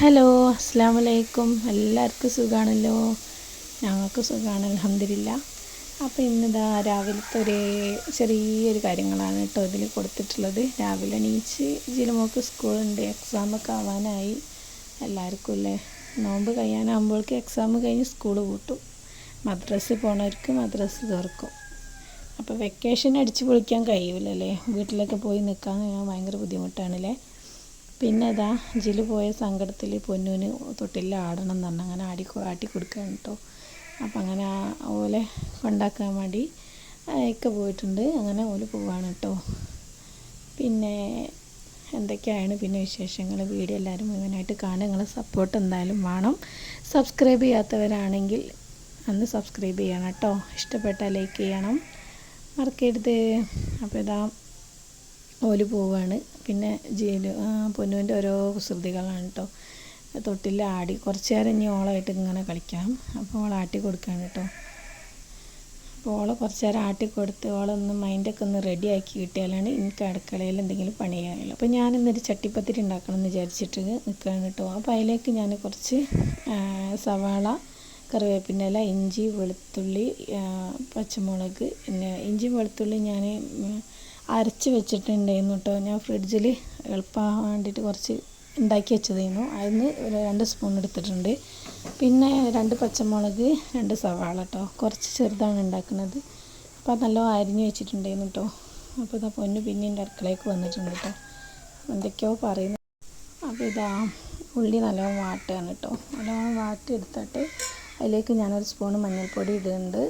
Hello അസ്സാം വലൈക്കും എല്ലാവർക്കും സുഖമാണല്ലോ ഞങ്ങൾക്ക് സുഖമാണ് അലഹമില്ല അപ്പോൾ ഇന്നിതാ രാവിലത്തെ ഒരു ചെറിയൊരു കാര്യങ്ങളാണ് കേട്ടോ ഇതിൽ കൊടുത്തിട്ടുള്ളത്. രാവിലെ എണീച്ച് ജിലുമോക്ക് സ്കൂളുണ്ട് എക്സാമൊക്കെ ആവാനായി. എല്ലാവർക്കും അല്ലേ? നോമ്പ് കഴിയാനാകുമ്പോഴേക്ക് എക്സാം കഴിഞ്ഞ് സ്കൂൾ പൂട്ടും. മദ്രസ് പോണവർക്ക് മദ്രസ് തുറക്കും. അപ്പോൾ വെക്കേഷൻ അടിച്ച് പൊളിക്കാൻ കഴിയില്ലല്ലേ വീട്ടിലൊക്കെ പോയി നിൽക്കാൻ ഭയങ്കര ബുദ്ധിമുട്ടാണല്ലേ പിന്നെ ഇതാ ജിൽ പോയ സങ്കടത്തിൽ പൊന്നൂന് തൊട്ടില്ല ആടണം എന്ന് അങ്ങനെ ആടി ആട്ടി കൊടുക്കുകയാണ് കേട്ടോ. അപ്പം അങ്ങനെ ഓലെ കൊണ്ടാക്കാൻ വേണ്ടി ഒക്കെ പോയിട്ടുണ്ട്. അങ്ങനെ ഓൽ പോവാണ് കേട്ടോ. പിന്നെ എന്തൊക്കെയാണ് പിന്നെ വിശേഷങ്ങൾ? വീഡിയോ എല്ലാവരും മുഴുവനായിട്ട് കാണുക. നിങ്ങളെ സപ്പോർട്ട് എന്തായാലും വേണം. സബ്സ്ക്രൈബ് ചെയ്യാത്തവരാണെങ്കിൽ അന്ന് സബ്സ്ക്രൈബ് ചെയ്യണം കേട്ടോ. ഇഷ്ടപ്പെട്ടാൽ ലൈക്ക് ചെയ്യണം. മറക്കരുത്. അപ്പോൾ ഇതാ ഓൽ പോവാണ്. പിന്നെ ജീലു പൊന്നുവിന്റെ ഓരോ കുസൃതികളാണ് കേട്ടോ തൊട്ടിൽ ആടി കുറച്ച് നേരം ഇനി ഓളായിട്ട് ഇങ്ങനെ കളിക്കാം. അപ്പോൾ ഓൾ ആട്ടി കൊടുക്കുകയാണ് കേട്ടോ അപ്പോൾ ഓളെ കുറച്ച് നേരം ആട്ടി കൊടുത്ത് ഓളൊന്ന് മൈൻഡൊക്കെ ഒന്ന് റെഡി ആക്കി കിട്ടിയാലാണ് എനിക്ക് അടുക്കളയിൽ എന്തെങ്കിലും പണി ചെയ്യാനുള്ളൂ അപ്പോൾ ഞാൻ ഇന്നൊരു ചട്ടിപ്പത്തിരി ഉണ്ടാക്കണം എന്ന് വിചാരിച്ചിട്ട് നിൽക്കുകയാണ് കേട്ടോ അപ്പോൾ അതിലേക്ക് ഞാൻ കുറച്ച് സവാള കറിവേപ്പിന്റെ ഇഞ്ചി വെളുത്തുള്ളി പച്ചമുളക് പിന്നെ ഇഞ്ചി വെളുത്തുള്ളി ഞാൻ അരച്ച് വെച്ചിട്ടുണ്ടായിരുന്നു കേട്ടോ. ഞാൻ ഫ്രിഡ്ജിൽ എളുപ്പമാകാൻ വേണ്ടിയിട്ട് കുറച്ച് ഉണ്ടാക്കി വെച്ചതായിരുന്നു. അതിന് രണ്ട് സ്പൂൺ എടുത്തിട്ടുണ്ട്. പിന്നെ രണ്ട് പച്ചമുളക് രണ്ട് സവാള കേട്ടോ കുറച്ച് ചെറുതാണ് ഉണ്ടാക്കുന്നത്. അപ്പോൾ അത് നല്ലോണം അരിഞ്ഞ് വെച്ചിട്ടുണ്ടായിരുന്നു കേട്ടോ അപ്പോൾ ഇതാ പൊന്ന് പിന്നെ എന്റെ അടുക്കളയ്ക്ക് വന്നിട്ടുണ്ട് കേട്ടോ എന്തൊക്കെയോ പറയുന്നു. അപ്പോൾ ഇതാ ഉള്ളി നല്ലോണം വാട്ടുകയാണ് കേട്ടോ നല്ലോണം വാട്ടി എടുത്തിട്ട് അതിലേക്ക് ഞാനൊരു സ്പൂൺ മഞ്ഞൾപ്പൊടി ഇടുന്നുണ്ട്.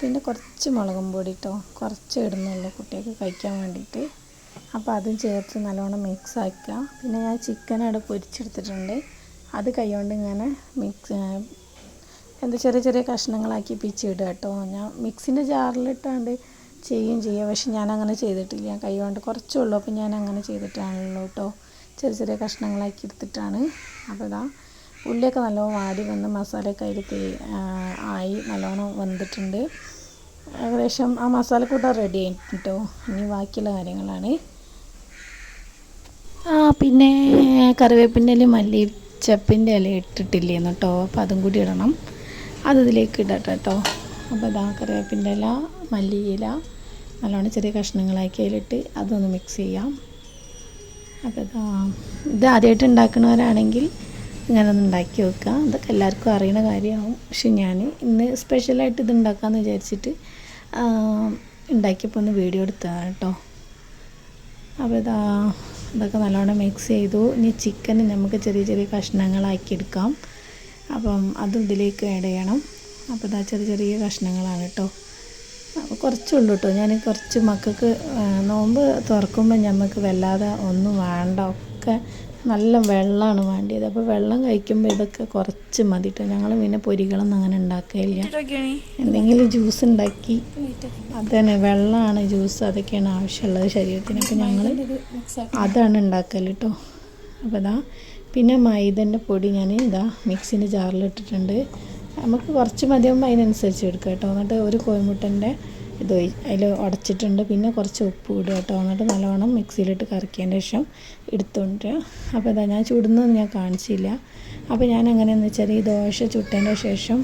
പിന്നെ കുറച്ച് മുളകും പൊടി കേട്ടോ കുറച്ച് ഇടുന്നുള്ളൂ കുട്ടികൾക്ക് കഴിക്കാൻ വേണ്ടിയിട്ട്. അപ്പോൾ അതും ചേർത്ത് നല്ലോണം മിക്സ് ആക്കുക. പിന്നെ ഞാൻ ചിക്കൻ അവിടെ പൊരിച്ചെടുത്തിട്ടുണ്ട്. അത് കൈകൊണ്ട് ഇങ്ങനെ മിക്സ് എന്താ ചെറിയ ചെറിയ കഷ്ണങ്ങളാക്കി പിച്ചിടുക കേട്ടോ ഞാൻ മിക്സിന്റെ ജാറിലിട്ടാണ്ട് ചെയ്യും. ചെയ്യുക പക്ഷെ ഞാൻ അങ്ങനെ ചെയ്തിട്ടില്ല. ഞാൻ കൈകൊണ്ട് കുറച്ചേ ഉള്ളൂ. അപ്പോൾ ഞാൻ അങ്ങനെ ചെയ്തിട്ടാണല്ലോ കേട്ടോ ചെറിയ ചെറിയ കഷ്ണങ്ങളാക്കി എടുത്തിട്ടാണ്. അപ്പോൾ ഇതാ ഉള്ളിയൊക്കെ നല്ലോണം വാടി വന്ന് മസാലയൊക്കെ അതിൽ തേ ആയി നല്ലോണം വന്നിട്ടുണ്ട്. ഏകദേശം ആ മസാല കൂട്ടാൻ റെഡി ആയിട്ട്? കേട്ടോ ഇനി ബാക്കിയുള്ള കാര്യങ്ങളാണ്. ആ പിന്നെ കറിവേപ്പിന്റെ ഇല മല്ലി ചപ്പിന്റെ ഇല ഇട്ടിട്ടില്ലേന്ന് കേട്ടോ? അപ്പോൾ അതും കൂടി ഇടണം. അത് ഇതിലേക്ക് ഇടട്ടെ കേട്ടോ. അപ്പോൾ ഇതാ കറിവേപ്പിന്റെ ഇല മല്ലിയില നല്ലോണം ചെറിയ കഷ്ണങ്ങളാക്കി അതിലിട്ട് അതൊന്ന് മിക്സ് ചെയ്യാം. അപ്പോൾ ഇതാ ഇത് ആദ്യമായിട്ട് ഉണ്ടാക്കുന്നവരാണെങ്കിൽ ഇങ്ങനെ ഒന്ന് ഉണ്ടാക്കി വെക്കുക. അതൊക്കെ എല്ലാവർക്കും അറിയുന്ന കാര്യമാവും. പക്ഷെ ഞാൻ ഇന്ന് സ്പെഷ്യലായിട്ട് ഇത് ഉണ്ടാക്കാമെന്ന് വിചാരിച്ചിട്ട് ഉണ്ടാക്കിയപ്പോൾ ഒന്ന് വീഡിയോ എടുത്തതാണ് കേട്ടോ. അപ്പോൾ ഇതാ ഇതൊക്കെ നല്ലോണം മിക്സ് ചെയ്തു. ഇനി ചിക്കൻ നമുക്ക് ചെറിയ ചെറിയ കഷ്ണങ്ങളാക്കി എടുക്കാം. അപ്പം അതും ഇതിലേക്ക് ആഡ് ചെയ്യണം. അപ്പോൾ ഇതാ ചെറിയ ചെറിയ കഷ്ണങ്ങളാണ് കേട്ടോ. അപ്പോൾ കുറച്ചുള്ളൂ കേട്ടോ. ഞാൻ കുറച്ച് മക്കൾക്ക് നോമ്പ് തുറക്കുമ്പോൾ നമുക്ക് വല്ലാതെ ഒന്നും വേണ്ട. ഒക്കെ നല്ല വെള്ളമാണ് വേണ്ടിയത്. അപ്പോൾ വെള്ളം കഴിക്കുമ്പോൾ ഇതൊക്കെ കുറച്ച് മതി കേട്ടോ ഞങ്ങൾ പിന്നെ പൊരികളൊന്നും അങ്ങനെ ഉണ്ടാക്കുകയില്ല എന്തെങ്കിലും ജ്യൂസ് ഉണ്ടാക്കി. അത് തന്നെ വെള്ളമാണ് ജ്യൂസ് അതൊക്കെയാണ് ആവശ്യമുള്ളത് ശരീരത്തിന്. അപ്പോൾ ഞങ്ങൾ അതാണ് ഉണ്ടാക്കൽ കേട്ടോ അപ്പോൾ ഇതാ പിന്നെ മൈദന്റെ പൊടി ഞാൻ ഇതാ മിക്സിന്റെ ജാറിലിട്ടിട്ടുണ്ട്. നമുക്ക് കുറച്ച് മതിയാകുമ്പോൾ അതിനനുസരിച്ച് എടുക്കാം കേട്ടോ എന്നിട്ട് ഒരു കോഴിമുട്ടന്റെ ഇത് അതിൽ ഉടച്ചിട്ടുണ്ട്. പിന്നെ കുറച്ച് ഉപ്പ് ഇടുക കേട്ടോ. എന്നിട്ട് നല്ലോണം മിക്സിയിലിട്ട് കറക്കിയതിന് ശേഷം എടുത്തുകൊണ്ട് അപ്പോൾ ഇതാ ഞാൻ ചുടുന്നത് ഞാൻ കാണിച്ചില്ല. അപ്പോൾ ഞാൻ എങ്ങനെയാണെന്ന് വെച്ചാൽ ഈ ദോശ ചുട്ടതിന്റെ ശേഷം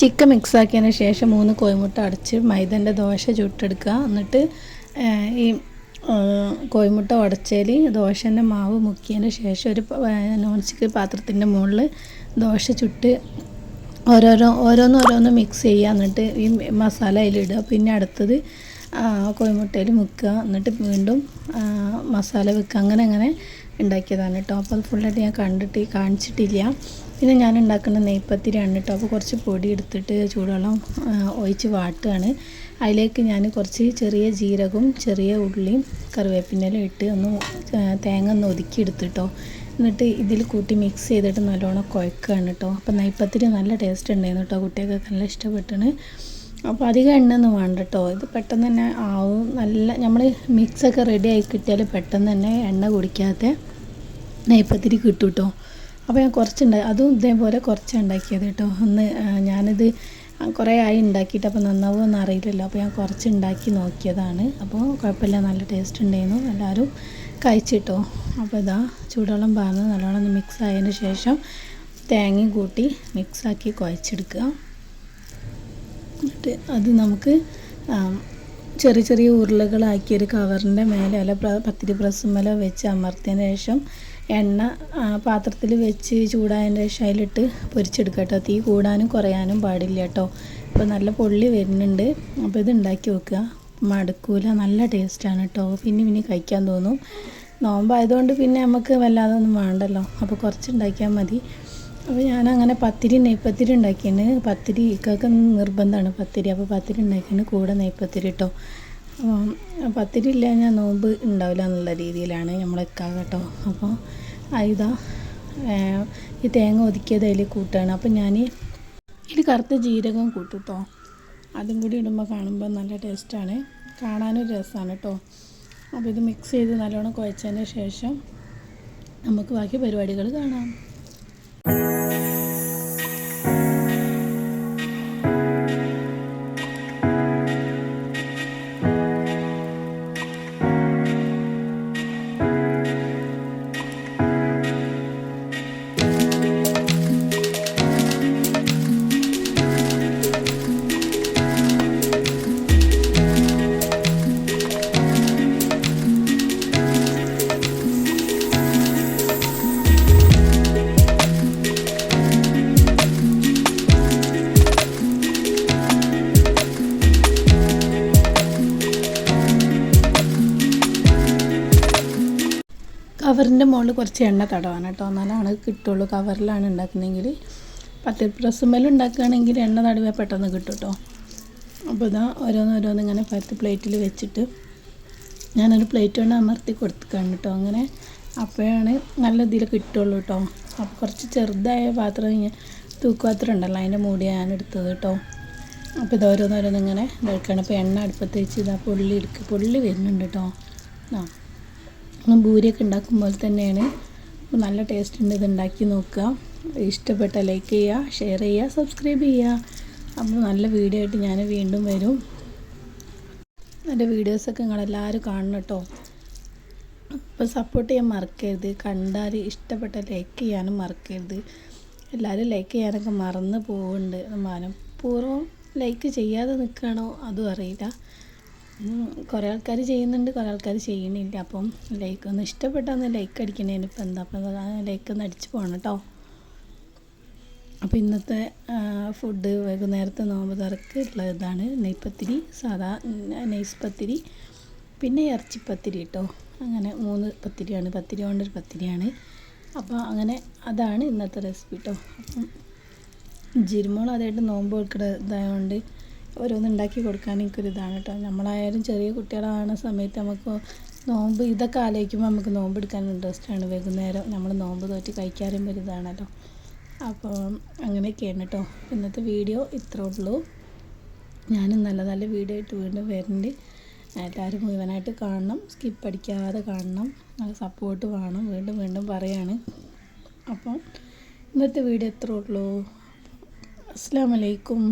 ചിക്കൻ മിക്സ് ആക്കിയതിന് ശേഷം മൂന്ന് കോയിമുട്ട അടച്ച് മൈദന്റെ ദോശ ചുട്ടെടുക്കുക. എന്നിട്ട് ഈ കോയിമുട്ട ഉടച്ചതിൽ ദോശന്റെ മാവ് മുക്കിയതിന് ശേഷം ഒരു നോൺ സ്റ്റിക്ക് പാത്രത്തിന്റെ മുകളിൽ ദോശ ചുട്ട് ഓരോരോ ഓരോന്ന് ഓരോന്ന് മിക്സ് ചെയ്യുക. എന്നിട്ട് ഈ മസാല അതിലിടുക. പിന്നെ അടുത്തത് കോഴിമുട്ടയിൽ മുക്കുക. എന്നിട്ട് വീണ്ടും മസാല വെക്കുക. അങ്ങനെ അങ്ങനെ ഉണ്ടാക്കിയതാണ് കേട്ടോ അപ്പോൾ ഫുള്ളായിട്ട് ഞാൻ കണ്ടിട്ട് കാണിച്ചിട്ടില്ല. പിന്നെ ഞാൻ ഉണ്ടാക്കുന്ന നെയ്പ്പത്തിരിയാണ് കേട്ടോ അപ്പോൾ കുറച്ച് പൊടി എടുത്തിട്ട് ചൂടുവെള്ളം ഒഴിച്ച് വാട്ടുകയാണ്. അതിലേക്ക് ഞാൻ കുറച്ച് ചെറിയ ജീരകവും ചെറിയ ഉള്ളിയും കറിവേപ്പിന്റെ ഇട്ട് ഒന്ന് തേങ്ങ ഒന്ന് ഒതുക്കി എടുത്തിട്ടോ എന്നിട്ട് ഇതിൽ കൂട്ടി മിക്സ് ചെയ്തിട്ട് നല്ലോണം കുഴക്കുകയാണ് കേട്ടോ അപ്പോൾ നെയ്പ്പത്തിൽ നല്ല ടേസ്റ്റ് ഉണ്ടായിരുന്നു കേട്ടോ കുട്ടികൾക്കൊക്കെ നല്ല ഇഷ്ടപ്പെട്ടാണ്. അപ്പോൾ അധികം എണ്ണയൊന്നും വേണ്ട കേട്ടോ ഇത് പെട്ടെന്ന് തന്നെ ആവും. നല്ല നമ്മൾ മിക്സൊക്കെ റെഡി ആയി കിട്ടിയാൽ പെട്ടെന്ന് തന്നെ എണ്ണ കുടിക്കാത്ത നെയ്പ്പത്തിരി കിട്ടും കേട്ടോ അപ്പോൾ ഞാൻ കുറച്ചുണ്ടായി അതും ഇതേപോലെ കുറച്ച് ഉണ്ടാക്കിയത് കേട്ടോ ഒന്ന് ഞാനിത് കുറേ ആയി ഉണ്ടാക്കിയിട്ട് അപ്പോൾ നന്നാവുമെന്ന് അറിയില്ലല്ലോ അപ്പോൾ ഞാൻ കുറച്ച് ഉണ്ടാക്കി നോക്കിയതാണ്. അപ്പോൾ കുഴപ്പമില്ല. നല്ല ടേസ്റ്റ് ഉണ്ടായിരുന്നു. എല്ലാവരും കഴിച്ചിട്ടോ. അപ്പോൾ ഇതാ ചൂടുവെള്ളം പാർന്ന് നല്ലോണം ഒന്ന് മിക്സ് ആയതിന് ശേഷം തേങ്ങയും കൂട്ടി മിക്സാക്കി കുഴച്ചെടുക്കുക. എന്നിട്ട് അത് നമുക്ക് ചെറിയ ചെറിയ ഉരുളകളാക്കി ഒരു കവറിന്റെ മേലെ അല്ല പത്തിരി പ്രസ്സുമേലെ വെച്ച് അമർത്തിയതിന് ശേഷം എണ്ണ പാത്രത്തിൽ വെച്ച് ചൂടായതിന് ശേഷം അതിലിട്ട് പൊരിച്ചെടുക്കുക കേട്ടോ. തീ കൂടാനും കുറയാനും പാടില്ല കേട്ടോ. അപ്പോൾ നല്ല പൊള്ളി വരുന്നുണ്ട്. അപ്പോൾ ഇത് ഉണ്ടാക്കി വെക്കുക. മടുക്കൂല. നല്ല ടേസ്റ്റാണ് കേട്ടോ പിന്നെ പിന്നെ കഴിക്കാൻ തോന്നും. നോമ്പായതുകൊണ്ട് പിന്നെ നമുക്ക് വല്ലാതെ ഒന്നും വേണ്ടല്ലോ. അപ്പോൾ കുറച്ച് ഉണ്ടാക്കിയാൽ മതി. അപ്പോൾ ഞാനങ്ങനെ പത്തിരി നെയ്പ്പത്തിരി ഉണ്ടാക്കിയാണ് പത്തിരി ഇക്കൊക്കെ നിർബന്ധമാണ് പത്തിരി. അപ്പോൾ പത്തിരി ഉണ്ടാക്കിയാണ് കൂടെ നെയ്പ്പത്തിരി കേട്ടോ പത്തിരി ഇല്ല ഞാൻ നോമ്പ് ഉണ്ടാവില്ല എന്നുള്ള രീതിയിലാണ് നമ്മളെക്കാ കേട്ടോ. അപ്പോൾ ഇതാ ഈ തേങ്ങ ഒതുക്കിയത് അതിൽ കൂട്ടാണ്. അപ്പോൾ ഞാൻ ഇതിൽ കറുത്ത ജീരകം കൂട്ടും കേട്ടോ അതും കൂടി ഇടുമ്പോൾ കാണുമ്പോൾ നല്ല ടേസ്റ്റാണ്. കാണാനും രസമാണ് കേട്ടോ അപ്പോൾ ഇത് മിക്സ് ചെയ്ത് നല്ലോണം കുഴച്ചതിന് ശേഷം നമുക്ക് ബാക്കി പരിപാടികൾ കാണാം. കവറിന്റെ മുകളിൽ കുറച്ച് എണ്ണ തടവാണ് കേട്ടോ. എന്നാലാണ് കിട്ടുള്ളൂ. കവറിലാണ് ഉണ്ടാക്കുന്നതെങ്കിൽ പത്തിൽ പ്രസ്സുമ്മേൽ ഉണ്ടാക്കുകയാണെങ്കിൽ എണ്ണ തടവിയാൽ പെട്ടെന്ന് കിട്ടും കേട്ടോ. അപ്പോൾ ഇതാ ഓരോന്ന് ഓരോന്ന് ഇങ്ങനെ പരത്തി പ്ലേറ്റിൽ വെച്ചിട്ട് ഞാനൊരു പ്ലേറ്റ് കൊണ്ട് അമർത്തി കൊടുത്തുക്കാണ് കേട്ടോ. അങ്ങനെ അപ്പോഴാണ് നല്ല ഇതിൽ കിട്ടുള്ളൂ കേട്ടോ. അപ്പോൾ കുറച്ച് ചെറുതായ പാത്രം തൂക്കുപാത്രം ഉണ്ടല്ലോ അതിന്റെ മൂടി ഞാൻ എടുത്തത് കേട്ടോ. അപ്പോൾ ഇത് ഓരോന്നോരോന്ന് ഇങ്ങനെ ഇതാക്കണം അപ്പോൾ എണ്ണ അടുപ്പത്ത് വെച്ച് ഇതാ പുള്ളി എടുക്കുക പുള്ളി വരുന്നുണ്ട് കേട്ടോ. ആ നമ്മൾ ഉണ്ടാക്കും പോലെ തന്നെയാണ്. നല്ല ടേസ്റ്റ് ഉണ്ട് ഇത് ഉണ്ടാക്കി നോക്കുക. ഇഷ്ടപ്പെട്ട ലൈക്ക് ചെയ്യുക ഷെയർ ചെയ്യുക സബ്സ്ക്രൈബ് ചെയ്യുക. അപ്പോൾ നല്ല വീഡിയോ ആയിട്ട് ഞാൻ വീണ്ടും വരും. എന്റെ വീഡിയോസൊക്കെ നിങ്ങളെല്ലാവരും കാണണം കേട്ടോ. അപ്പോൾ സപ്പോർട്ട് ചെയ്യാൻ മറക്കരുത്. കണ്ടാൽ ഇഷ്ടപ്പെട്ട ലൈക്ക് ചെയ്യാനും മറക്കരുത്. എല്ലാവരും ലൈക്ക് ചെയ്യാനൊക്കെ മറന്ന് പോകുന്നുണ്ട് മനഃപൂർവം ലൈക്ക് ചെയ്യാതെ നിൽക്കുകയാണോ? അതും അറിയില്ല. കുറേ ആൾക്കാർ ചെയ്യുന്നുണ്ട് കുറേ ആൾക്കാർ ചെയ്യണില്ല. അപ്പം ലൈക്ക് ഒന്ന് ഇഷ്ടപ്പെട്ടാൽ ലൈക്ക് അടിക്കണേന് ഇപ്പം എന്താ അപ്പം ലൈക്ക് ഒന്ന് അടിച്ച് പോകണം കേട്ടോ അപ്പോൾ ഇന്നത്തെ ഫുഡ് വൈകുന്നേരത്തെ നോമ്പ് തുറക്ക് ഉള്ള ഇതാണ് നെയ്പ്പത്തിരി സാധാ നൈസ് പത്തിരി പിന്നെ ഇറച്ചിപ്പത്തിരി കേട്ടോ അങ്ങനെ മൂന്ന് പത്തിരിയാണ്. പത്തിരി കൊണ്ടൊരു പത്തിരിയാണ്. അപ്പോൾ അങ്ങനെ അതാണ് ഇന്നത്തെ റെസിപ്പി കേട്ടോ അപ്പം ജിരുമോൾ അതായിട്ട് നോമ്പ് വെക്കുന്ന ഇതായതുകൊണ്ട് ഓരോന്ന് ഉണ്ടാക്കി കൊടുക്കാൻ എനിക്കൊരു ഇതാണ് കേട്ടോ. നമ്മളായാലും ചെറിയ കുട്ടികളാണ് സമയത്ത് നമുക്ക് നോമ്പ് ഇതൊക്കെ ആലോചിക്കുമ്പോൾ നമുക്ക് നോമ്പ് എടുക്കാൻ ഇൻട്രസ്റ്റാണ് വൈകുന്നേരം നമ്മൾ നോമ്പ് തോറ്റി കഴിക്കാറും വരുന്നതാണല്ലോ അപ്പോൾ അങ്ങനെയൊക്കെയാണ് കേട്ടോ. ഇന്നത്തെ വീഡിയോ ഇത്രേ ഉള്ളൂ. ഞാനും നല്ല നല്ല വീഡിയോ ആയിട്ട് വീണ്ടും വരുന്നുണ്ട് എല്ലാവരും മുഴുവനായിട്ട് കാണണം. സ്കിപ്പ് അടിക്കാതെ കാണണം. നല്ല സപ്പോർട്ട് വേണം. വീണ്ടും വീണ്ടും പറയാണ്. അപ്പോൾ ഇന്നത്തെ വീഡിയോ എത്ര ഉള്ളൂ. അസ്സാം വലൈക്കും